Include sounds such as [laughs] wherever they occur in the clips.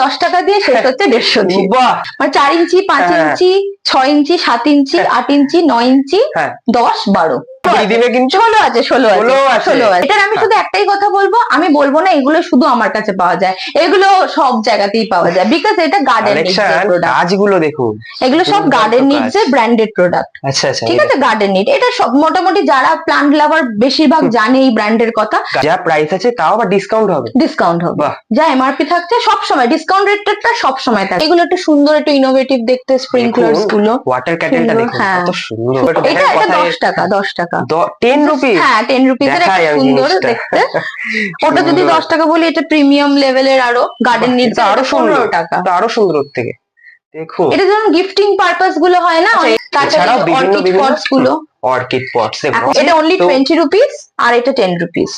দশ টাকা দিয়ে শেষ হচ্ছে দেড়শো দিয়ে বাহ মানে চার ইঞ্চি পাঁচ হ্যাঁ। ইঞ্চি ছয় ইঞ্চি সাত ইঞ্চি হ্যাঁ। আট ইঞ্চি নয় ইঞ্চি হ্যাঁ দশ বারো দিয়ে দিবে কিন্তু ষোলো আছে ষোলো ষোলো আছে। এটার আমি শুধু একটাই কথা বলব আমি বলব না এগুলো শুধু আমার কাছে পাওয়া যায় এগুলো সব জায়গাতেই পাওয়া যায় বিকজ এটা গার্ডেন কাজগুলো দেখুন। এগুলো সব গার্ডেন নিডস এর ব্র্যান্ডেড প্রোডাক্ট আচ্ছা আচ্ছা ঠিক আছে গার্ডেন নিড এটা সব মোটামুটি যারা প্লান্ট লাভার বেশিরভাগ জানে এই ব্র্যান্ডের কথা। যা প্রাইস আছে তাও আবার ডিসকাউন্ট হবে। ডিসকাউন্ট হবে। যা এমআরপি থাকছে সব সময় ডিসকাউন্ট রেটটা সব সময় থাকে। এগুলো একটু সুন্দর একটু ইনোভেটিভ দেখতে স্প্রিংকলার্সগুলো। ওয়াটার ক্যাটেলটা দেখুন হ্যাঁ। কত সুন্দর। এটা এটা দশ টাকা দশ টাকা। টেন রুপিস হ্যাঁ টেন রুপিস এর একটা সুন্দর দেখতে। ওটা যদি দশ টাকা বলি এটা প্রিমিয়াম লেভেলের আরও গার্ডেন এটা আরও পনেরো টাকা। আরও সুন্দর ওর থেকে এটা যেমন গিফটিং পারপাসগুলো হয় না আচ্ছা, তাছাড়া এছাড়াও বিভিন্ন অর্কিড পটসগুলো। অর্কিড পটস এটা অনলি টোয়েন্টি রুপিস আর এটা টেন রুপিস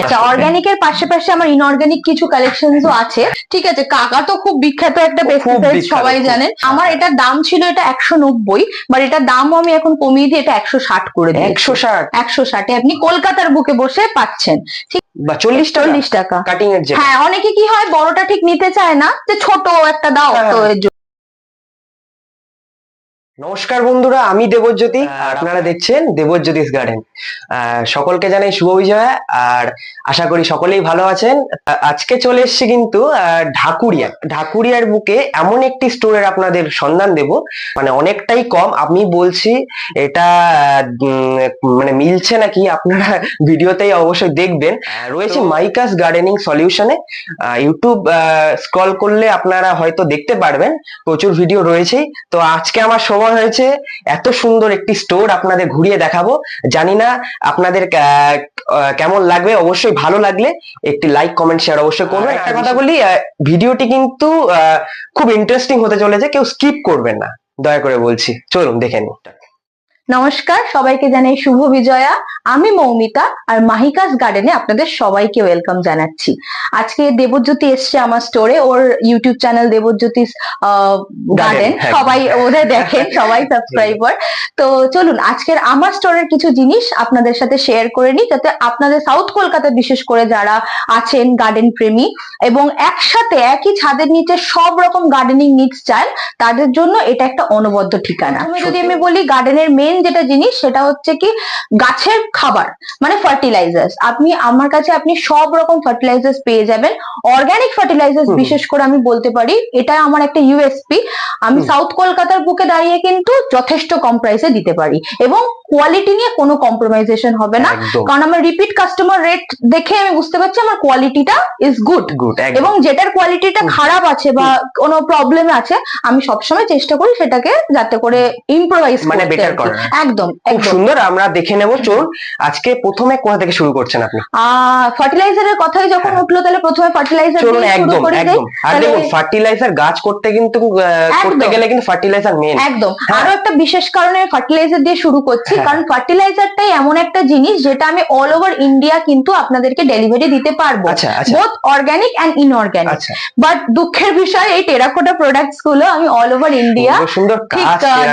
এটা অর্গানিক এর পাশাপাশি আমার ইনঅর্গানিক কিছু আছে। ঠিক আছে কাকা তো খুব বিখ্যাত একটা পেস্টিসাইড সবাই জানেন। আমার এটার দাম ছিল এটা একশো নব্বই বাট এটার দামও আমি এখন কমিয়ে দিয়ে এটা একশো ষাট করে দিই একশো ষাট? একশো ষাটে আপনি কলকাতার বুকে বসে পাচ্ছেন। ঠিক বা চল্লিশ চল্লিশ টাকা। কাটিং এর হ্যাঁ অনেকে কি হয় বড়টা ঠিক নিতে চায় না যে ছোট একটা দাও হ্যাঁ, তো জন্য। নমস্কার বন্ধুরা আমি দেবজ্যোতি আর আপনারা দেখছেন দেবজ্যোতিষ গার্ডেন। সকলকে জানাই শুভ বিজয়া আর আশা করি সকলেই ভালো আছেন। আজকে চলে এসেছি কিন্তু ঢাকুরিয়া। ঢাকুরিয়ার বুকে এমন একটি স্টোরের আপনাদের সন্ধান দেব মানে অনেকটাই কম। আমি বলছি এটা মানে মিলছে নাকি আপনারা ভিডিওতেই অবশ্যই দেখবেন। রয়েছে মাইকাস গার্ডেনিং সলিউশনে ইউটিউব স্ক্রল করলে আপনারা হয়তো দেখতে পারবেন প্রচুর ভিডিও রয়েছেই। তো আজকে আমার সময় হয়েছে। এত সুন্দর একটি স্টোর আপনাদের ঘুরিয়ে দেখাবো। জানি না আপনাদের কেমন লাগবে। অবশ্যই ভালো লাগলে একটি লাইক কমেন্ট শেয়ার অবশ্যই করবে একটা কথা বলি ভিডিওটি কিন্তু আহ, খুব ইন্টারেস্টিং হতে চলেছে। কেউ স্কিপ করবেন না। দয়া করে বলছি। চলুন দেখে নিন নমস্কার সবাইকে জানাই শুভ বিজয়া। আমি মৌমিতা আর মাহিকাস গার্ডেনে আপনাদের সবাইকে ওয়েলকাম জানাচ্ছি। আজকে দেবজ্যোতি এসছে আমার স্টোরে ওর ইউটিউব চ্যানেল দেবজ্যোতি গার্ডেন হ্যাঁ। সবাই ওদের দেখেন সবাই সাবস্ক্রাইবার তো চলুন আজকের আমার স্টোরের কিছু জিনিস আপনাদের সাথে শেয়ার করে নিই যাতে আপনাদের সাউথ কলকাতা বিশেষ করে যারা আছেন গার্ডেন প্রেমী এবং একসাথে একই ছাদের নিচে সব রকম গার্ডেনিং নিডস চান তাদের জন্য এটা একটা অনবদ্য ঠিকানা। যদি আমি বলি গার্ডেনের মেন যেটা জিনিস সেটা হচ্ছে কি গাছের খাবার মানে ফার্টিলাইজার্স আপনি আমার কাছে আপনি সব রকম ফার্টিলাইজার্স পেয়ে যাবেন। অর্গানিক ফার্টিলাইজার্স বিশেষ করে আমি বলতে পারি এটা আমার একটা ইউএসপি আমি সাউথ কলকাতার বুকে দাঁড়িয়ে কিন্তু যথেষ্ট কম প্রাইসে দিতে পারি। এবং কোয়ালিটি নিয়ে কোনো কম্প্রোমাইজেশন হবে না। কারণ আমার রিপিট কাস্টমার রেট দেখে আমি বুঝতে পারছি আমার কোয়ালিটিটা ইজ গুড গুড এবং যেটার কোয়ালিটিটা খারাপ আছে বা কোনো প্রবলেম আছে আমি সবসময় চেষ্টা করি সেটাকে যাতে করে ইম্প্রোভাইজ মানে বেটার করার। একদম খুব সুন্দর আমরা দেখে নেব চলুন। আজকে প্রথমে কোথা থেকে শুরু করছেন আপনি? ফার্টিলাইজারের কথাই যখন হ্যাঁ। উঠল তাহলে প্রথমে ফার্টিলাইজার চলুন একদম একদম। আর দেখুন ফার্টিলাইজার গাছ করতে কিন্তু করতে গেলে কিন্তু ফার্টিলাইজার মেন একদম। হ্যাঁ। আরও একটা বিশেষ কারণে ফার্টিলাইজার দিয়ে শুরু করছি হ্যাঁ। কারণ ফার্টিলাইজারটাই এমন একটা জিনিস যেটা আমি অল ওভার ইন্ডিয়া কিন্তু আপনাদেরকে ডেলিভারি দিতে পারব। Both organic and inorganic but দুঃখের বিষয় এই টেরাকোটা প্রোডাক্টসগুলো আমি অল ওভার ইন্ডিয়া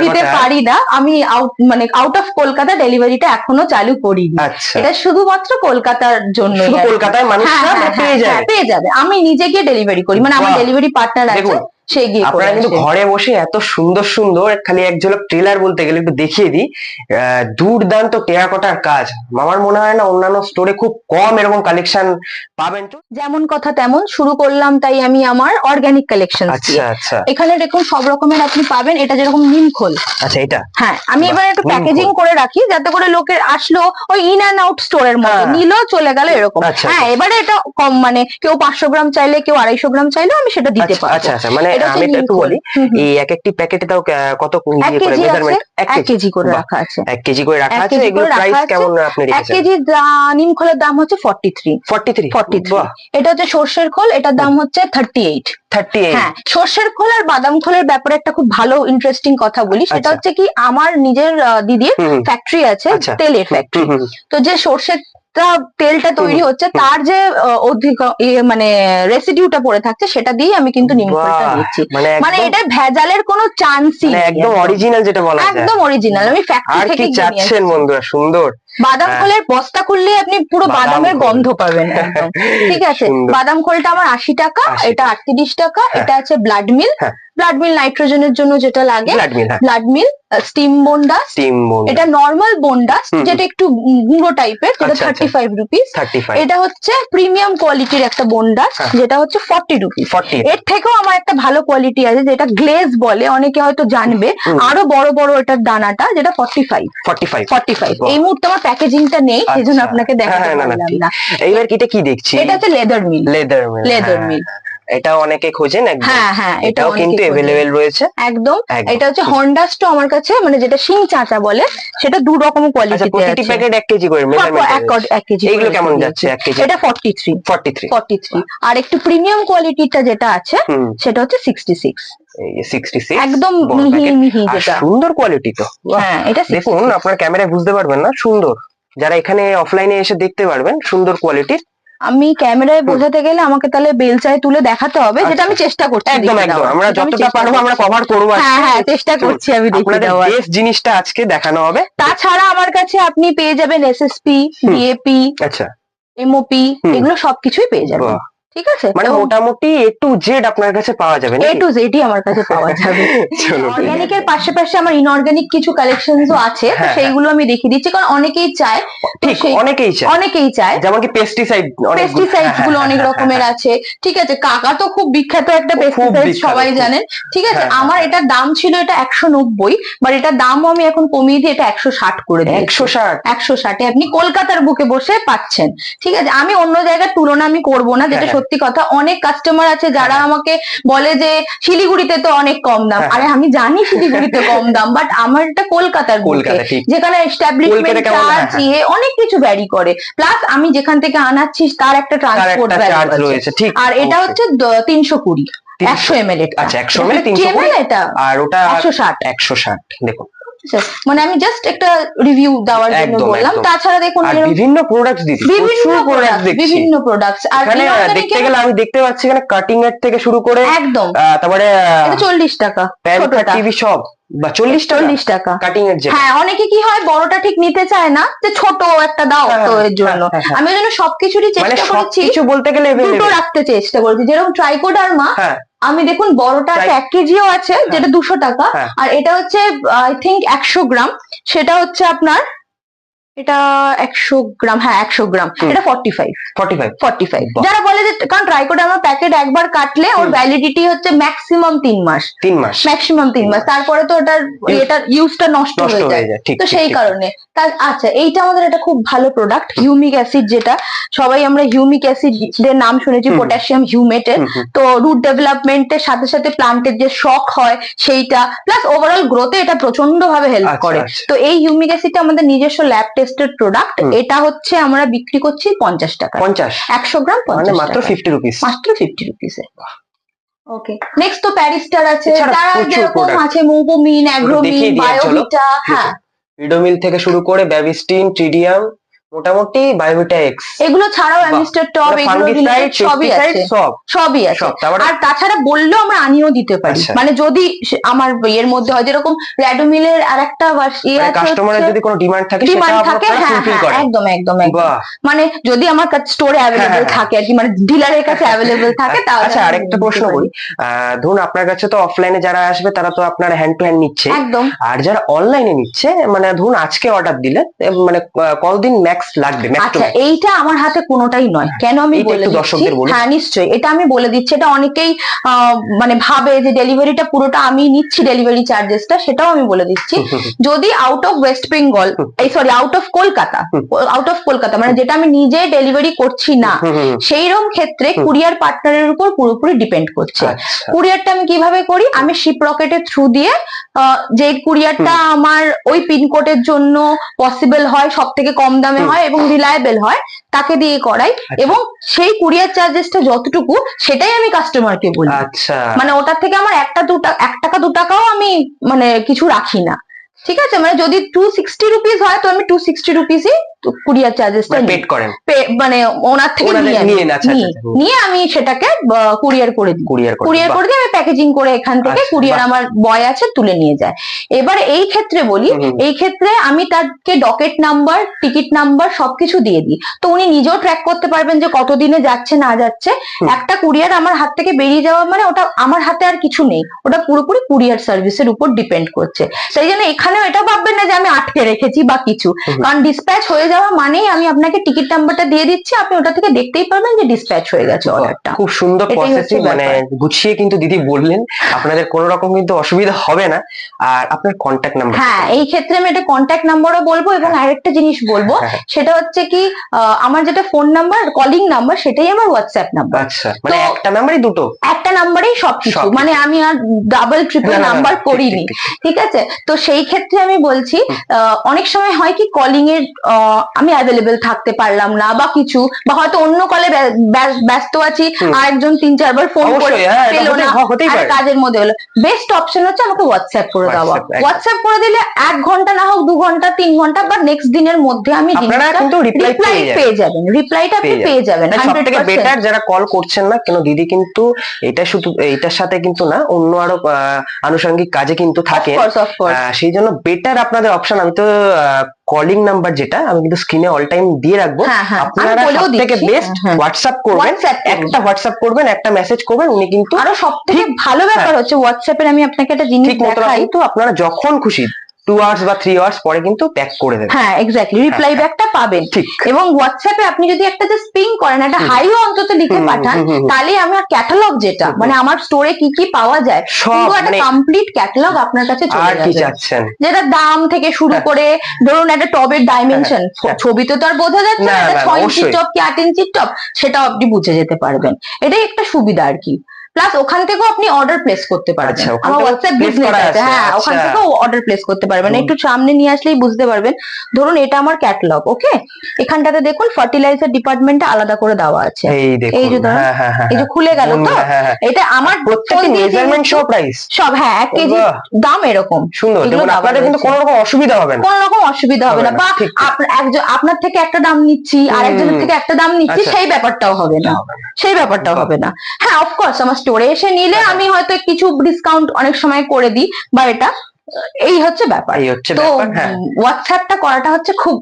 দিতে পারি না। আমি আউট মানে আউট অফ কলকাতা ডেলিভারিটা এখনও চালু করিনি। আচ্ছা। এটা শুধুমাত্র কলকাতার জন্য কলকাতার কলকাতায় মানুষরা পেয়ে যায় পেয়ে যাবে। আমি নিজে গিয়ে ডেলিভারি করি। মানে আমার ডেলিভারি পার্টনার আছে। সে গিয়ে আপনারা কিন্তু ঘরে বসে এত সুন্দর সুন্দর খালি এক ঝলক ট্রেলার বলতে গেলে একটু দেখিয়ে দিই। দুর্দান্ত টেরাকোটার কাজ। আমার মনে হয় না অন্যান্য স্টোরে খুব কম এরকম কালেকশন পাবেন তো। যেমন কথা তেমন শুরু করলাম তাই আমি আমার অর্গানিক কালেকশন আচ্ছা আচ্ছা। এখানে দেখুন সব রকমের আপনি পাবেন এটা যেরকম নিমখোল আচ্ছা এটা? হ্যাঁ আমি এবার একটু প্যাকেজিং করে রাখি যাতে করে লোকের আসলো ওই ইন অ্যান্ড আউট স্টোরের মতো। হ্যাঁ। নিলো চলে গেল এরকম। আচ্ছা, হ্যাঁ আচ্ছা। এবারে এটা কম মানে কেউ পাঁচশো গ্রাম চাইলে কেউ আড়াইশো গ্রাম চাইলেও আমি সেটা দিতে আচ্ছা পারব। আচ্ছা আচ্ছা মানে আমি তো একটু বলি। এই এক একটি প্যাকেটে তাও কত ইয়ে করে মেজারমেন্ট এক এক কেজি। কেজি করে রাখা আছে। এক কেজি করে রাখা আছে এগুলো প্রাইস কেমন আপনি রেখেছেন? কেজি নিমখোলের দাম হচ্ছে ফর্টি থ্রি 43 43 বাহ। এটা হচ্ছে সর্ষের খোল এটার দাম হচ্ছে থার্টি এইট 38 হ্যাঁ সর্ষের খোল আর বাদাম খোলের ব্যাপারে একটা খুব ভালো ইন্টারেস্টিং কথা বলি সেটা আচ্ছা। হচ্ছে কি আমার নিজের দিদির ফ্যাক্টরি আছে আচ্ছা। তেলের ফ্যাক্টরি তো যে সর্ষের তেলটা তৈরি হচ্ছে তার যে অধিক মানে রেসিডিউটা পড়ে থাকছে সেটা দিয়ে আমি কিন্তু নিম দিচ্ছি। মানে মানে এটা ভেজালের কোনো চান্সই মানে একদম অরিজিনাল যেটা বলা একদম অরিজিনাল আমি ফ্যাক্টরি থেকে চাচ্ছেন বন্ধুরা সুন্দর। বাদাম হ্যাঁ। খোলের বস্তা খুললে আপনি পুরো বাদামের গন্ধ পাবেন একদম। [laughs] ঠিক আছে? বাদাম খোলটা আমার আশি টাকা এটা আটত্রিশ টাকা হ্যাঁ। এটা আছে ব্লাড মিল। হ্যাঁ। ব্লাড মিল নাইট্রোজেনের জন্য যেটা লাগে। ব্লাড মিল স্টিম বোন্ডাস এটা নর্মাল হুম। যেটা একটু গুঁড়ো টাইপের যেটা থার্টি ফাইভ রুপিস এটা হচ্ছে প্রিমিয়াম কোয়ালিটির একটা বোন্ডাস হ্যাঁ। যেটা হচ্ছে ফর্টি রুপিস এর থেকেও আমার একটা ভালো কোয়ালিটি আছে যেটা গ্লেজ বলে অনেকে হয়তো জানবে। আরও বড় বড় এটার দানাটা যেটা forty five forty five forty five এই মুহূর্তে আমার প্যাকেজিংটা নেই সেজন্য আচ্ছা। আপনাকে দেখাতে হ্যাঁ, না, না, পারলাম। না এইবার এটা কি দেখছি এটা হচ্ছে leather meal leather meal leather mill। এটা অনেকে খোঁজেন একদম। হ্যাঁ হ্যাঁ এটাও কিন্তু খোঁজে। এভেলেবেল রয়েছে। একদম। এটা হচ্ছে হন্ডাস্টো আমার কাছে মানে যেটা শিং চাচা বলে সেটা দু রকম আচ্ছা কোয়ালিটিতে প্রতিটি প্যাকেট এক কেজি করে এক এক কেজি এইগুলো করে কেমন যাচ্ছে? এক কেজি। এটা forty three forty three forty three আর একটু প্রিমিয়াম কোয়ালিটিটা যেটা আছে সেটা হচ্ছে সিক্সটি সিক্স সিক্সটি সিক্স একদম মিহি মিহি যেটা। সুন্দর কোয়ালিটি তো। হ্যাঁ এটা দেখুন আপনার ক্যামেরায় বুঝতে পারবেন না সুন্দর। যারা এখানে অফলাইনে এসে দেখতে পারবেন সুন্দর কোয়ালিটির আমি ক্যামেরায় বোঝাতে গেলে আমাকে তাহলে বেলচায় তুলে দেখাতে হবে যেটা আমি চেষ্টা করছি একদম একদম। আমরা যতটা পারব আমরা কভার করব হ্যাঁ হ্যাঁ চেষ্টা করছি আমি দেখে দেওয়ার। বেস্ট জিনিসটা আজকে দেখানো হবে। তাছাড়া আমার কাছে আপনি পেয়ে যাবেন এসএসপি। ডিএপি আচ্ছা। এমওপি এগুলো সবকিছুই পেয়ে যাবেন। ঠিক আছে? মানে মোটামুটি এ টু জেড আপনার কাছে পাওয়া যাবে এ টু জেডই আমার কাছে পাওয়া যাবে। [laughs] চলো ঠিক অর্গানিকের পাশে পাশে আমার ইনঅর্গানিক কিছু কালেকশনসও আছে তো হ্যাঁ, সেইগুলো আমি দেখিয়ে দিচ্ছি কারণ অনেকেই চায় ঠিক অনেকেই চায়। অনেকেই চায়। যেমন কি পেস্টিসাইড পেস্টিসাইডগুলো অনেক রকমের আছে ঠিক আছে। কাকা তো খুব বিখ্যাত একটা পেস্টিসাইড সবাই জানেন ঠিক আছে। হ্যাঁ, হ্যাঁ, আমার এটার দাম ছিল এটা একশো নব্বই বাট এটার দামও আমি এখন কমিয়ে দিয়ে এটা একশো ষাট করে দিই একশো ষাট? একশো ষাটে আপনি কলকাতার বুকে বসে পাচ্ছেন ঠিক আছে। আমি অন্য জায়গার তুলনা আমি করব না যেটা হ্যাঁ। সত্যি কথা অনেক কাস্টমার আছে যারা হ্যাঁ। আমাকে বলে যে শিলিগুড়িতে তো অনেক কম দাম। হ্যাঁ। আরে আমি জানি শিলিগুড়িতে কম দাম বাট আমার এটা কলকাতার বুকে। যেখানে এস্টাবলিশমেন্ট? হ্যাঁ, চার্জ ইয়ে অনেক কিছু ভ্যারি করে। প্লাস আমি যেখান থেকে আনাচ্ছি তার একটা ট্রান্সপোর্ট চার্জ রয়েছে। ঠিক আর এটা হচ্ছে তিনশো কুড়ি একশো এম এল আচ্ছা, 100 ml, 300 এটা? আর ওটা একশো ষাট। একশো ষাট দেখুন। মানে আমি জাস্ট একটা রিভিউ দেওয়ার জন্য বললাম। তাছাড়া দেখুন বিভিন্ন প্রোডাক্ট দিচ্ছি বিভিন্ন প্রোডাক্টস প্রোডাক্ট বিভিন্ন প্রোডাক্টস আর এখানে দেখতে গেলে আমি দেখতে পাচ্ছি এখানে কাটিং এর থেকে শুরু করে একদম। তারপরে এটা চল্লিশ টাকা ছোট টিভি সব। বা চল্লিশ চল্লিশ টাকা। কাটিং এর যে হ্যাঁ অনেকে কি হয় বড়টা ঠিক নিতে চায় না যে ছোট একটা দাও হ্যাঁ, তো এর জন্য। আমি ওই জন্য সবকিছুরই মানে চেষ্টা করেছি সবকিছু বলতে গেলে দুটো রাখতে চেষ্টা করেছি। যেরকম ট্রাইকোডার্মা আমি দেখুন বড়টা এক কেজিও আছে যেটা দুশো টাকা। আর এটা হচ্ছে আই থিঙ্ক একশো গ্রাম। সেটা হচ্ছে আপনার এটা একশো গ্রাম হ্যাঁ একশো গ্রাম। এটা forty five forty five forty five যারা বলে যে কারণ ট্রাইকোডার্মা প্যাকেট একবার কাটলে ওর ভ্যালিডিটি হচ্ছে ম্যাক্সিমাম তিন মাস। তিন মাস। ম্যাক্সিমাম তিন মাস। তারপরে তো ওটার এটার ইউজটা নষ্ট হয়ে যায়। তো সেই কারণে। তার আচ্ছা এইটা আমাদের একটা খুব ভালো প্রোডাক্ট হিউমিক অ্যাসিড যেটা। সবাই আমরা হিউমিক অ্যাসিড এর নাম শুনেছি। পটাশিয়াম হিউমেটের। তো রুট ডেভেলপমেন্টের সাথে সাথে প্লান্টের যে শক হয় সেইটা। প্লাস ওভারঅল গ্রোথে এটা প্রচণ্ড ভাবে হেল্প আচ্ছা, করে। আচ্ছা। তো এই হিউমিক অ্যাসিডটা আমাদের নিজস্ব ল্যাব টেস্টেড প্রোডাক্ট এটা হচ্ছে আমরা বিক্রি করছি পঞ্চাশ টাকা। পঞ্চাশ। একশো গ্রাম মানে পঞ্চাশ মাত্র ফিফটি রুপিস মাত্র ফিফটি রুপিসে ওকে নেক্সট তো প্যারিস্টার আছে। তারা যেরকম আছে মোবোমিন অ্যাগ্রোমিন। বায়োভিটা হ্যাঁ। রিডোমিল থেকে শুরু করে ব্যাবিস্টিন ট্রিডিয়াম মোটামুটি বায়োভিটা এক্স এগুলো ছাড়াও অ্যামিস্টার টপ এগুলো সবই আছে। সবই আছে। আর তাছাড়া বললেও আমরা আনিয়েও দিতে পারি। আচ্ছা। মানে যদি আমার এর মধ্যে হয় যেরকম র্যাডোমিলের আর একটা কাস্টমারের যদি কোনো ডিমান্ড থাকে সেটা ডিমান্ড থাকে হ্যাঁ ফুলফিল হ্যাঁ একদম একদম মানে যদি আমার কাছে স্টোরে অ্যাভেলেবেল হ্যাঁ, থাকে আর কি মানে ডিলারের কাছে [laughs] অ্যাভেলেবেল থাকে তাহলে আচ্ছা আরেকটা প্রশ্ন পারি। করি। ধরুন আপনার কাছে তো অফলাইনে যারা আসবে তারা তো আপনার হ্যান্ড টু হ্যান্ড নিচ্ছে। একদম। আর যারা অনলাইনে নিচ্ছে মানে ধরুন আজকে অর্ডার দিলে মানে কতদিন ম্যাক্স লাগবে আচ্ছা এইটা আমার হাতে কোনোটাই নয়। কেন আমি বলে দর্শকদের বলুন। হ্যাঁ নিশ্চয়ই এটা আমি বলে দিচ্ছি। এটা অনেকেই মানে ভাবে যে ডেলিভারিটা পুরোটা আমি নিচ্ছি ডেলিভারি চার্জেসটা সেটাও আমি বলে দিচ্ছি। [laughs] যদি আউট অফ ওয়েস্ট বেঙ্গল এই sorry out of Kolkata out of Kolkata মানে যেটা আমি নিজে ডেলিভারি করছি না [laughs] সেইরকম ক্ষেত্রে কুরিয়ার পার্টনারের উপর পুরোপুরি ডিপেন্ড করছে। আচ্ছা। কুরিয়ারটা আমি কীভাবে করি? আমি শিপ রকেটের থ্রু দিয়ে যে কুরিয়ারটা আমার ওই পিনকোডের জন্য পসিবল হয় সব থেকে কম দামে। হয় এবং রিলায়েবল হয় তাকে দিয়ে করাই আচ্ছা। এবং সেই কুরিয়ার চার্জেসটা যতটুকু সেটাই আমি কাস্টমারকে বলি। আচ্ছা। মানে ওটার থেকে আমার একটা দু টাকা এক টাকা দু টাকাও আমি মানে কিছু রাখি না। ঠিক আছে? মানে যদি টু সিক্সটি রুপিস হয় তো আমি টু সিক্সটি রুপিসই কুরিয়ার চার্জেসটা পেড করেন। মানে ওনার থেকে নিয়ে নিয়ে আচ্ছা, আচ্ছা, আমি সেটাকে কুরিয়ার করে দিই। কুরিয়ার করে দিয়ে আমি প্যাকেজিং করে এখান থেকে আচ্ছা, কুরিয়ার আমার বয় আছে তুলে নিয়ে যায়। এবার এই ক্ষেত্রে বলি। এই ক্ষেত্রে আমি তাকে ডকেট নাম্বার টিকিট নাম্বার সবকিছু দিয়ে দিই। তো উনি নিজেও ট্র্যাক করতে পারবেন যে কতদিনে যাচ্ছে না যাচ্ছে। একটা কুরিয়ার আমার হাত থেকে বেরিয়ে যাওয়া মানে ওটা আমার হাতে আর কিছু নেই। ওটা পুরোপুরি কুরিয়ার সার্ভিসের উপর ডিপেন্ড করছে। সেই জন্য এখানেও এটা ভাববেন না যে আমি আটকে রেখেছি বা কিছু। কারণ ডিসপ্যাচ হয়ে যাওয়া মানেই আমি আপনাকে টিকিট নাম্বারটা দিয়ে দিচ্ছি। আপনি ওটা থেকে দেখতেই পারবেন যে ডিসপ্যাচ হয়ে গেছে অর্ডারটা খুব সুন্দর প্রসেসিং মানে গুছিয়ে কিন্তু দিদি বললেন আপনাদের কোনো রকম কিন্তু অসুবিধা হবে না। আর আপনার কন্ট্যাক্ট নাম্বার হ্যাঁ এই ক্ষেত্রে আমি একটা কন্ট্যাক্ট নাম্বারও বলব এবং আরেকটা জিনিস বলব হ্যাঁ। সেটা হচ্ছে কি আমার যেটা ফোন নাম্বার কলিং নাম্বার সেটাই আমার হোয়াটসঅ্যাপ নাম্বার আচ্ছা মানে একটা নাম্বারই দুটো? একটা নাম্বারেই সবকিছু। মানে আমি আর ডাবল ট্রিপল নাম্বার করিনি। ঠিক, আছে? তো সেই ক্ষেত্রে আমি বলছি অনেক সময় হয় কি কলিং এর আমি অ্যাভেলেবেল থাকতে পারলাম না বা কিছু বা হয়তো অন্য কলে ব্যস্ত আছি। আরেকজন তিন চারবার ফোন করে হ্যাঁ এটা পেল না আর কাজের মধ্যে হলো। বেস্ট অপশন হচ্ছে আমাকে হোয়াটসঅ্যাপ করে দেওয়া। হোয়াটসঅ্যাপ করে দিলে এক ঘণ্টা না হোক দু ঘণ্টা তিন ঘণ্টা বা নেক্সট দিনের মধ্যে আমি রিপ্লাই পেয়ে যাবেন। রিপ্লাইটা আপনি পেয়ে যাবেন। সব থেকে বেটার যারা কল করছেন না কেন দিদি কিন্তু এটা শুধু এইটার সাথে কিন্তু না অন্য আরও আনুষঙ্গিক কাজে কিন্তু থাকে সেই জন্য বেটার আপনাদের অপশন আমি তো কলিং নাম্বার যেটা আমি কিন্তু স্ক্রিনে অল টাইম দিয়ে রাখব। হ্যাঁ হ্যাঁ আপনারা থেকে বেস্ট হ্যাঁ। হোয়াটসঅ্যাপ করবেন একটা হোয়াটসঅ্যাপ করবেন একটা মেসেজ করবেন উনি কিন্তু আরও সব থেকে ভালো ব্যাপার হচ্ছে হোয়াটসঅ্যাপের আমি আপনাকে একটা জিনিস দেখাই। তো আপনারা যখন খুশি টু আওয়ার্স বা থ্রি আওয়ার্স পরে কিন্তু প্যাক করে দেবেন হ্যাঁ এক্স্যাক্টলি রিপ্লাই হ্যাঁ, ব্যাকটা পাবেন ঠিক এবং হোয়াটসঅ্যাপে আপনি যদি একটা জাস্ট পিং করেন একটা। হাইও অন্তত লিখে পাঠান। তাহলে আমার ক্যাটালগ যেটা। মানে আমার স্টোরে কি কি পাওয়া যায় সব পুরো একটা মানে কমপ্লিট ক্যাটালগ আপনার কাছে আর চলে কি চাচ্ছেন যেটা দাম থেকে শুরু হ্যাঁ। করে ধরুন একটা টবের ডাইমেনশন হ্যাঁ। ছবিতে তো আর বোঝা যাচ্ছে না, ছয় ইঞ্চির অবশ্যই। টব কি আট ইঞ্চির টপ সেটা আপনি বুঝে যেতে পারবেন এটাই একটা সুবিধা আর কি প্লাস ওখান থেকেও আপনি অর্ডার প্লেস করতে পারবেন। আচ্ছা, আমার হোয়াটসঅ্যাপ বিজনেস আছে। হ্যাঁ ওখান আচ্ছা। থেকেও অর্ডার প্লেস করতে পারবেন। হুম। একটু সামনে নিয়ে আসলেই বুঝতে পারবেন। ধরুন এটা আমার ক্যাটালগ ওকে এখানটাতে দেখুন ফার্টিলাইজার ডিপার্টমেন্টটা আলাদা করে দেওয়া আছে। এই যে ধরুন, হ্যাঁ হ্যাঁ হ্যাঁ এই যে খুলে গেল তো? এটা আমার প্রত্যেকটি মেজারমেন্ট সহ প্রাইস সব হ্যাঁ এক কেজি দাম এরকম। সুন্দর। এগুলো দেখুন আপনাদের কিন্তু কোনো রকম অসুবিধা হবে না। কোন রকম অসুবিধা হবে না। বা একজন আপনার থেকে একটা দাম নিচ্ছি আর একজনের থেকে একটা দাম নিচ্ছি আচ্ছা। সেই ব্যাপারটাও হবে না। সেই ব্যাপারটাও হবে না। হ্যাঁ অফকোর্স আমার স্টোরে এসে নিলে হ্যাঁ। আমি হয়তো কিছু ডিসকাউন্ট অনেক সময় করে দিই বা এটা এই হচ্ছে ব্যাপার। এই হচ্ছে তো হ্যাঁ। হোয়াটসঅ্যাপটা করাটা হচ্ছে খুব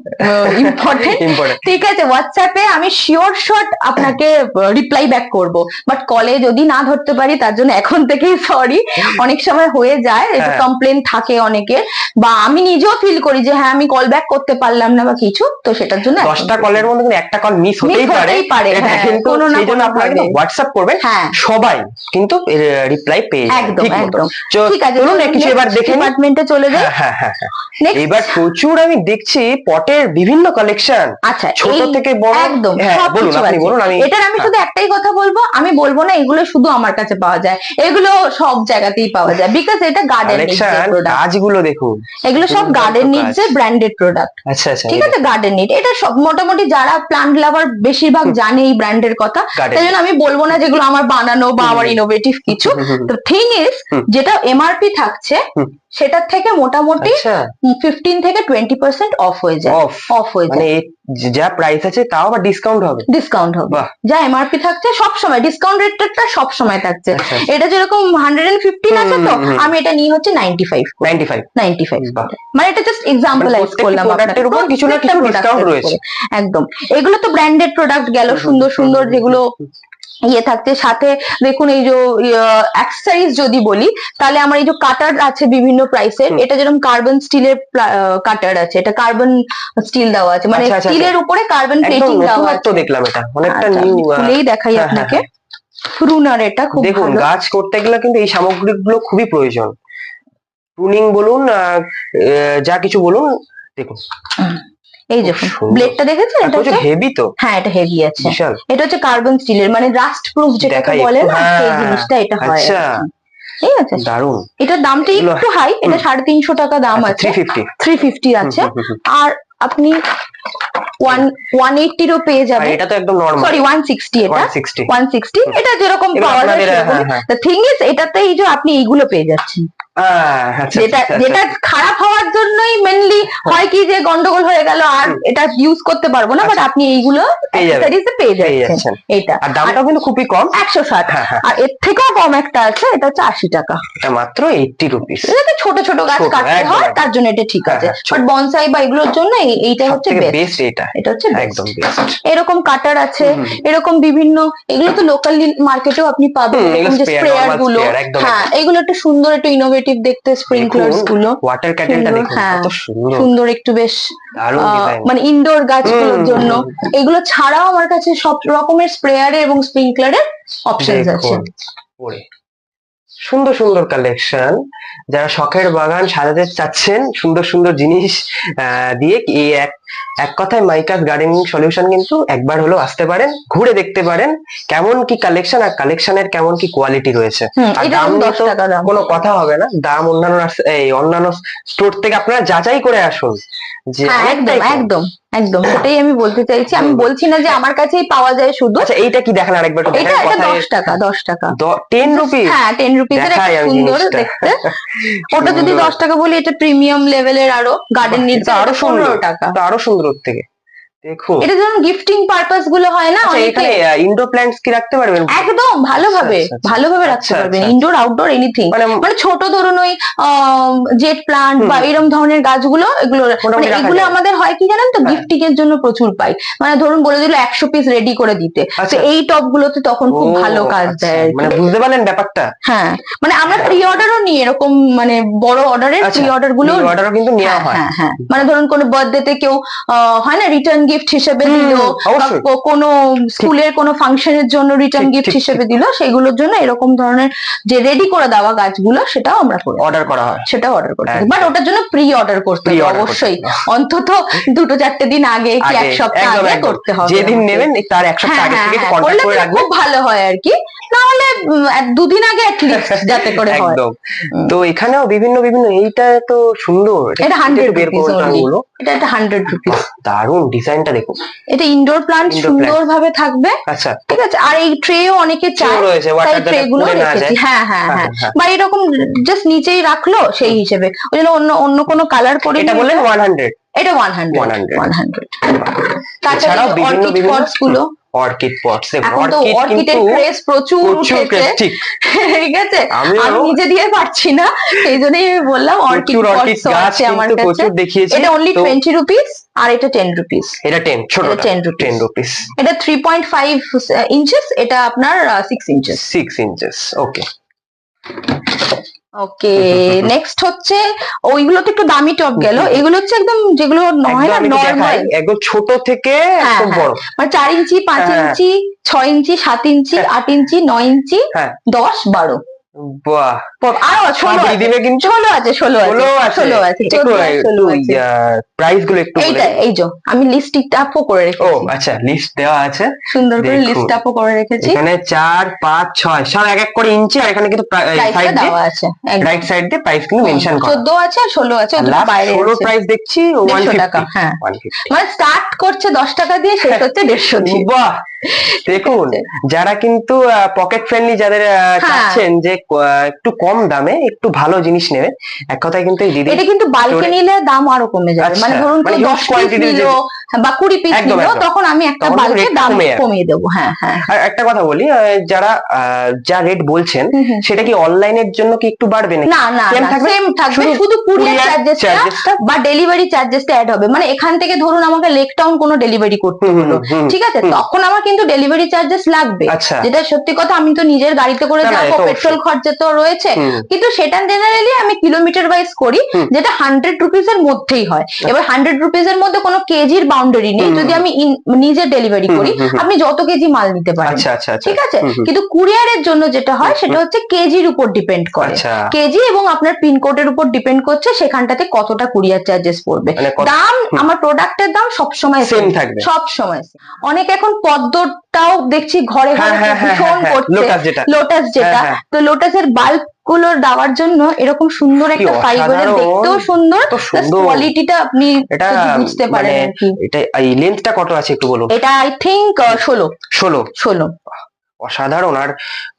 ইম্পর্টেন্ট [laughs] ঠিক আছে হোয়াটসঅ্যাপে আমি শিওর শট আপনাকে রিপ্লাই ব্যাক করব। বাট কলে যদি না ধরতে পারি তার জন্য এখন থেকেই সরি অনেক সময় হয়ে যায় একটু হ্যাঁ। কমপ্লেন থাকে অনেকের। বা আমি নিজেও ফিল করি যে হ্যাঁ আমি কল ব্যাক করতে পারলাম না বা কিছু তো সেটার জন্য দশটা কলের মধ্যে কিন্তু একটা কল মিস হতেই পারে। এটা হ্যাঁ, কিন্তু সেই জন্য আপনারা কিন্তু হোয়াটসঅ্যাপ করবেন। হ্যাঁ। সবাই কিন্তু রিপ্লাই পেয়ে যাবেন। একদম ঠিক একদম। চ- ঠিক আছে চলুন না কিছু এবার দেখে নিই। ডিপার্টমেন্টে চলে যাই। হ্যাঁ হ্যাঁ হ্যাঁ হ্যাঁ। এবার প্রচুর আমি দেখছি পটের বিভিন্ন কালেকশন আচ্ছা ছোট থেকে বড় একদম হ্যাঁ বলুন আপনি বলুন আমি এটার আমি। শুধু একটাই কথা বলব আমি বলব না এগুলো শুধু আমার কাছে পাওয়া যায়। এগুলো সব জায়গাতেই পাওয়া যায় বিকজ এটা গার্ডেন কাজগুলো দেখুন। এগুলো সব গার্ডেন নিডস এর ব্র্যান্ডেড প্রোডাক্ট আচ্ছা আচ্ছা ঠিক আছে গার্ডেন নিড এটা সব মোটামুটি যারা প্লান্ট লাভার বেশিরভাগ জানে এই ব্র্যান্ডের কথা। তাই জন্য আমি বলব না যেগুলো আমার বানানো বা আমার ইনোভেটিভ কিছু। তো থিং ইজ। যেটা এমআরপি থাকছে। সেটার থেকে মোটামুটি আচ্ছা। ফিফটিন থেকে টোয়েন্টি পার্সেন্ট অফ হয়ে যায়। অফ হয়ে মানে যায়। যা প্রাইস আছে তাও আবার ডিসকাউন্ট হবে। ডিসকাউন্ট হবে। যা এমআরপি থাকছে সব সময়। ডিসকাউন্ট রেটটা সব সময় থাকছে। আচ্ছা এটা যেরকম হান্ড্রেড এন্ড ফিফটিন আছে তো। আমি এটা নিয়ে হচ্ছে ninety five ninety five ninety five. মানে এটা জাস্ট এক্সাম্পলাইজ প্রত্যেকটি করলাম কিছু না কিছু এর রয়েছে। একদম। এগুলো তো ব্র্যান্ডেড প্রোডাক্ট গেল সুন্দর সুন্দর যেগুলো ইয়ে থাকছে। সাথে দেখুন এই যে অ্যাক্সেসরিজ যদি বলি তাহলে আমার এই যে কাটার আছে বিভিন্ন প্রাইসের এটা যেরকম কার্বন স্টিলের কাটার আছে এটা কার্বন স্টিল দেওয়া আছে। মানে আচ্ছা, আচ্ছা, স্টিলের উপরে কার্বন প্লেটিং দেওয়া আছে। দেখলাম এটা। অনেকটা আচ্ছা, নিউ খুলেই দেখাই হ্যাঁ, হ্যাঁ, আপনাকে। রুনার এটা খুব দেখুন গাছ করতে গেলে কিন্তু এই সামগ্রীগুলো খুবই প্রয়োজন। প্রুনিং বলুন যা কিছু বলুন দেখুন। এই দেখুন ব্লেডটা দেখেছেন? এটা হচ্ছে হেভি তো? হ্যাঁ এটা হেভি আছে। এটা হচ্ছে কার্বন স্টিলের মানে রাস্ট প্রুফ যেটা বলে না সেই হ্যাঁ, জিনিসটা এটা হয় আচ্ছা। ঠিক আছে। দারুণ এটার দামটা একটু হাই এটা। সাড়ে তিনশো টাকা দাম আছে। থ্রি ফিফটি থ্রি ফিফটি আছে। আর আপনি ওয়ান ওয়ান এইটিরও পেয়ে যাবেন। এটা তো একদম নর্মাল সরি ওয়ান সিক্সটি এটা। ওয়ান সিক্সটি এটা যেরকম পাওয়া যায় সেরকম। থিং ইজ এটাতে এই যে আপনি এইগুলো পেয়ে যাচ্ছেন। আচ্ছা, যেটা আচ্ছা, যেটা খারাপ হওয়ার জন্যই মেনলি হয় কি যে গন্ডগোল হয়ে গেল আর এটা ইউজ করতে পারব না বাট আচ্ছা। আপনি এইগুলো পেয়ে যাচ্ছেন। এইটা। আর দামটাও কিন্তু খুবই কম। একশো ষাট। হ্যাঁ হ্যাঁ। আর এর থেকেও কম একটা আছে এটা হচ্ছে আশি টাকা। এটা মাত্র এইটটি রুপিস যাতে ছোট ছোট গাছ কাটতে হয় তার জন্য এটা ঠিক হ্যাঁ, আছে। বাট বনসাই বা এগুলোর জন্য এই- এইটা হচ্ছে বেস্ট এটা। এটা হচ্ছে একদম বেস্ট এরকম কাটার আছে এরকম বিভিন্ন এগুলো তো লোকালি মার্কেটেও আপনি পাবেন যে স্প্রেয়ারগুলো হ্যাঁ এগুলো একটু সুন্দর একটু ইনোভেটিভ দেখতে স্প্রিংকলার্সগুলো। ওয়াটার ক্যাটেলটা সুন্দর, দেখুন হ্যাঁ। কত সুন্দর। সুন্দর একটু বেশ মানে ইনডোর গাছগুলোর জন্য। এগুলো ছাড়াও আমার কাছে সব রকমের স্প্রেয়ারে এবং স্প্রিংকলারের অপশন আছে। সুন্দর সুন্দর কালেকশন যারা শখের বাগান সাজাতে চাচ্ছেন সুন্দর সুন্দর জিনিস দিয়ে এই এক এক কথায় মাইকাস গার্ডেনিং সলিউশন কিন্তু একবার হলেও আসতে পারেন ঘুরে দেখতে পারেন কেমন কি কালেকশন আর কালেকশনের কেমন কি কোয়ালিটি রয়েছে। আর দাম তো কোনো কথা হবে না। দাম অন্যান্য এই অন্যান্য স্টোর থেকে আপনারা যাচাই করে আসুন। যে হ্যাঁ একদম একদম। একদম সেটাই আমি বলতে চাইছি। আমি বলছি না যে আমার কাছেই পাওয়া যায় শুধু। আচ্ছা এইটা কি দেখেন আরেকবার এটা এটা দশ টাকা দশ টাকা। টেন রুপি হ্যাঁ টেন রুপিস এর একটা সুন্দর দেখতে। [laughs] ওটা যদি। দশ টাকা বলি এটা প্রিমিয়াম লেভেলের আরও গার্ডেন নিতে আরও পনেরো টাকা। আরও সুন্দর থেকে। দেখুন এটা যেমন গিফটিং পারপাসগুলো হয় না আচ্ছা অনেকে ইনডোর প্ল্যান্টস কি রাখতে পারবেন? একদম ভালোভাবে আচ্ছা, আচ্ছা। ভালোভাবে রাখতে আচ্ছা, পারবেন আচ্ছা। ইনডোর আউটডোর এনিথিং মানে মানে ছোট ধরুন ওই জেট প্লান্ট বা এরকম ধরনের গাছগুলো এগুলো মানে এগুলো আমাদের হয় কি জানেন তো? হ্যাঁ। গিফটিং এর জন্য প্রচুর পাই। মানে ধরুন বলে দিল একশো পিস রেডি করে দিতে। তো আচ্ছা। এই টপ গুলোতে তখন খুব ভালো কাজ আচ্ছা, দেয় মানে বুঝতে পারলেন ব্যাপারটা? হ্যাঁ। মানে আমরা প্রি অর্ডারও নিই এরকম মানে বড় অর্ডারের আচ্ছা, প্রি অর্ডারগুলো অর্ডারও কিন্তু নেওয়া হ্যাঁ হয়। হ্যাঁ মানে ধরুন কোনো বার্থডে তে কেউ হয় না রিটার্ন গিফট হিসেবে দিল কোনো স্কুলের কোনো ফাংশনের জন্য রিটার্ন গিফট হিসেবে দিল সেগুলোর জন্য এরকম ধরনের যে রেডি করে দেওয়া গাছগুলো সেটাও আমরা করি অর্ডার করা হয়। সেটাও অর্ডার করতে। বাট ওটার জন্য প্রি অর্ডার করতে হবে অবশ্যই। অন্তত দুটো চারটে দিন আগে কি এক সপ্তাহ আগে করতে হবে যেদিন। নেবেন তার এক সপ্তাহ আগে হ্যাঁ থেকে হ্যাঁ, কন্ট্যাক্ট করে রাখবেন। খুব ভালো হয় আর কি। নাহলে দুদিন আগে [laughs] যাতে করে হয়। একদম। তো এখানেও বিভিন্ন বিভিন্ন এইটা তো সুন্দর। এটা হান্ড্রেড বের। গুলো এটা হান্ড্রেড রুপিস দারুণ ডিজাইনটা দেখুন। এটা ইনডোর প্লান্ট Indoor সুন্দর ভাবে থাকবে। আচ্ছা। ঠিক আছে? আর এই ট্রেও অনেকে চায় রয়েছে, যাতে ট্রে গুলো না রেখেছি। হ্যাঁ হ্যাঁ হ্যাঁ, হ্যাঁ হ্যাঁ। বা এরকম জাস্ট নিচেই রাখল সেই হিসেবে। ওই জন্য অন্য অন্য কোনো কালার করে এটা বললেন ওয়ান হান্ড্রেড এটা ওয়ান হান্ড্রেড 100 ওয়ান তাছাড়া বিভিন্ন অর্কিড বিভিন্ন পটসগুলো অর্কিড পটস এখন অর্কিডের কিন্তু ক্রেজ প্রচুর প্রচুর উঠেছে। ঠিক। [laughs] ঠিক আছে? আমিও আমি নিজে দিয়ে পারছি না সেই জন্যই আমি বললাম অর্কিড প্রচুর পটস আছে আমার কিন্তু কাছে। দেখিয়েছি এটা অনলি তো টোয়েন্টি রুপিস আর এটা টেন রুপিস এটা টেন ছোট এটা 10 rupees। টেন রুপিস এটা থ্রি পয়েন্ট ফাইভ ইঞ্চেস এটা আপনার six inches six inches okay okay next হচ্ছে ওইগুলো তো একটু দামি টপ গেল। এগুলো হচ্ছে একদম যেগুলো নয় না নর্মাল একদম ছোট থেকে হ্যাঁ, একদম হ্যাঁ। বড়। মানে চার ইঞ্চি পাঁচ হ্যাঁ। ইঞ্চি ছয় ইঞ্চি সাত ইঞ্চি। আট ইঞ্চি নয় ইঞ্চি দশ বারো। বাহ। আরও ষোলো কিন্তু ষোলো আছে ষোলো আছে ষোলো আছে। ষোলো আছে একটু চোদ্দ আর ষোলো আছে। প্রাইসগুলো একটু বলে এইটা এই যে আমি লিস্ট আপও করে ও আচ্ছা লিস্ট দেওয়া আছে। সুন্দর করে। লিস্ট আপও করে রেখেছি। এখানে চার পাঁচ ছয় সব এক এক করে ইঞ্চি আর এখানে কিন্তু সাইড দেওয়া আছে রাইট সাইড দিয়ে প্রাইস কিন্তু মেনশন করা। আছে আর আছে বাইরে ষোলো প্রাইস দেখছি টাকা হ্যাঁ। মানে স্টার্ট করছে দশ টাকা দিয়ে শেষ হচ্ছে দেড়শো দিয়ে। বাহ! দেখুন। যারা কিন্তু পকেট ফ্রেন্ডলি যাদের হ্যাঁ। চাচ্ছেন যে একটু কম দামে একটু ভালো জিনিস নেবে। এক কথায় কিন্তু এই দিদি এটা কিন্তু বাল্কে নিলে দাম আরও কমে যাবে। আচ্ছা, মানে ধরুন মানে দশ পিস নিলো বা কুড়ি পিস নিল তখন আমি একটা বাল্কে দাম কমিয়ে দেবো হ্যাঁ হ্যাঁ। একটা কথা বলি যারা যা রেট বলছেন। সেটা কি অনলাইনের জন্য কি একটু বাড়বে না না না সেম থাকবে। শুধু কুরিয়ার চার্জেসটা বা ডেলিভারি চার্জেসটা অ্যাড হবে। মানে এখান থেকে ধরুন আমাকে লেক টাউন কোনো ডেলিভারি করতে হলো ঠিক আছে? তখন আমার কিন্তু ডেলিভারি চার্জেস লাগবে। আচ্ছা। যেটা সত্যি কথা আমি তো নিজের গাড়িতে করে যাব পেট্রোল খরচা তো রয়েছে। কিন্তু সেটা জেনারেলি আমি কিলোমিটার ওয়াইজ করি যেটা হান্ড্রেড রুপিস এর মধ্যেই হয়। এবার হান্ড্রেড রুপিস এর মধ্যে কোনো কেজির বাউন্ডারি নেই যদি আমি নিজে ডেলিভারি করি। আপনি যত কেজি মাল নিতে পারেন। আচ্ছা আচ্ছা আচ্ছা। ঠিক আছে। কিন্তু কুরিয়ারের জন্য যেটা হয় সেটা হচ্ছে কেজির উপর ডিপেন্ড করে। কেজি এবং আপনার পিনকোডের উপর ডিপেন্ড করছে সেখানটাতে কতটা কুরিয়ার চার্জেস পড়বে। মানে দাম। আমার প্রোডাক্টের দাম সবসময় সেম থাকবে। সব সময় অনেক এখন পদ্মটাও দেখছি ঘরে হ্যাঁ ঘরে হ্যাঁ হ্যাঁ ভীষণ হ্যাঁ করছে। লোটাস যেটা। তো লোটাসের বাল্ব গুলো দেওয়ার জন্য এরকম সুন্দর একটা ফাইবারের দেখতেও সুন্দর কোয়ালিটিটা আপনি এটা বুঝতে পারেন মানে এটা এই লেন্থটা কত আছে একটু বলুন? এটা আই থিংক ষোলো। ষোলো। ষোলো। অসাধারণ আর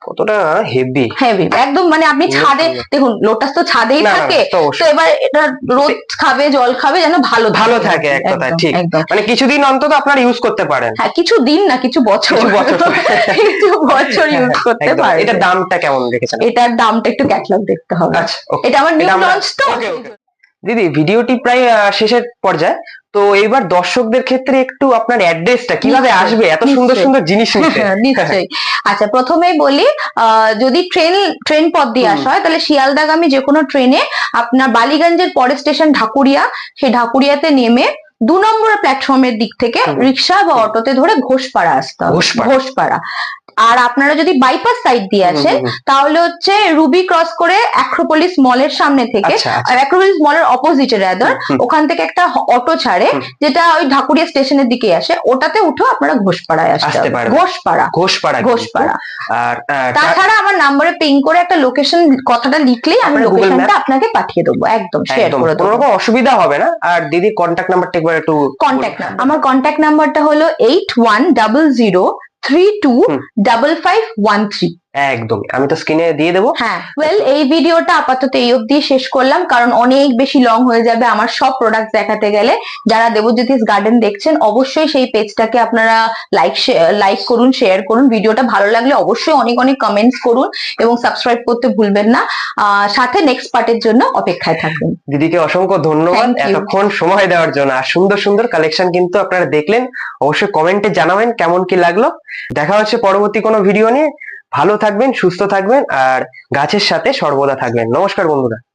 কতটা হেভি হেভি একদম মানে আপনি ছাদে দেখুন লোটাস তো ছাদেই থাকে তো এবার এটা রোদ খাবে জল খাবে যেন ভালো ভালো থাকে এক কথায়, ঠিক। মানে কিছুদিন অন্তত আপনারা ইউজ করতে পারেন। হ্যাঁ কিছু দিন না কিছু বছর। কিছু বছর। [laughs] কিছু বছর ইউজ করতে একদম। পারবে এটার দামটা কেমন রেখেছেন এটার দামটা একটু ক্যাটলগ দেখতে হবে। আচ্ছা. এটা আমার নিউ লঞ্চ তো. দিদি ভিডিওটি প্রায় শেষের পর্যায়ে। তো এইবার দর্শকদের ক্ষেত্রে একটু আপনার অ্যাড্রেসটা কীভাবে আসবে? এত সুন্দর সুন্দর জিনিস হ্যাঁ, নিশ্চয়ই। আচ্ছা প্রথমেই বলি যদি ট্রেন ট্রেন পথ দিয়ে আসা হয় তাহলে শিয়ালদাগামী যে কোনো ট্রেনে আপনার বালিগঞ্জের পরের স্টেশন ঢাকুরিয়া সেই ঢাকুরিয়াতে নেমে দু নম্বর প্ল্যাটফর্মের দিক থেকে রিক্সা বা অটোতে ধরে ঘোষপাড়া আসতে হবে। ঘোষপাড়া। আর আপনারা যদি বাইপাস সাইড দিয়ে আসেন তাহলে হচ্ছে রুবি ক্রস করে অ্যাক্রোপলিস মলের সামনে থেকে অ্যাক্রোপলিস মলের অপোজিটে রাদার ওখান থেকে একটা অটো ছাড়ে যেটা ওই ঢাকুরিয়া স্টেশনের দিকে আসে ওটাতে উঠো আপনারা ঘোষপাড়ায় আসতে পারবেন। ঘোষপাড়া। ঘোষপাড়া ঘোষপাড়া। আর তাছাড়া আমার নাম্বারে পিং করে একটা লোকেশন কথাটা লিখলেই আমি লোকেশনটা আপনাকে পাঠিয়ে দেবো। একদম শেয়ার করে কোনো দেবো রকম অসুবিধা হবে না। আর দিদি কন্ট্যাক্ট নাম্বারটা একবার একটু কন্ট্যাক্ট আমার কন্ট্যাক্ট নাম্বারটা হলো eight one double zero three two hmm. Double five one three একদম আমি তো স্ক্রিনে দিয়ে দেবো। হ্যাঁ ওয়েল এই ভিডিওটা আপাতত এই অবধি শেষ করলাম কারণ অনেক বেশি লং হয়ে যাবে আমার সব প্রোডাক্ট দেখাতে গেলে। যারা দেবজ্যোতিষ গার্ডেন দেখছেন অবশ্যই সেই পেজটাকে আপনারা লাইক লাইক করুন শেয়ার করুন। ভিডিওটা ভালো লাগলে অবশ্যই অনেক অনেক কমেন্টস করুন এবং সাবস্ক্রাইব করতে ভুলবেন না। সাথে নেক্সট পার্টের জন্য অপেক্ষায় থাকবেন দিদিকে অসংখ্য ধন্যবাদ। এতক্ষণ সময় দেওয়ার জন্য। আর সুন্দর সুন্দর কালেকশন কিন্তু আপনারা দেখলেন। অবশ্যই কমেন্টে জানাবেন কেমন কি লাগল। দেখা হচ্ছে পরবর্তী কোনো ভিডিও নিয়ে। ভালো থাকবেন সুস্থ থাকবেন আর গাছের সাথে সর্বদা থাকবেন। নমস্কার বন্ধুরা।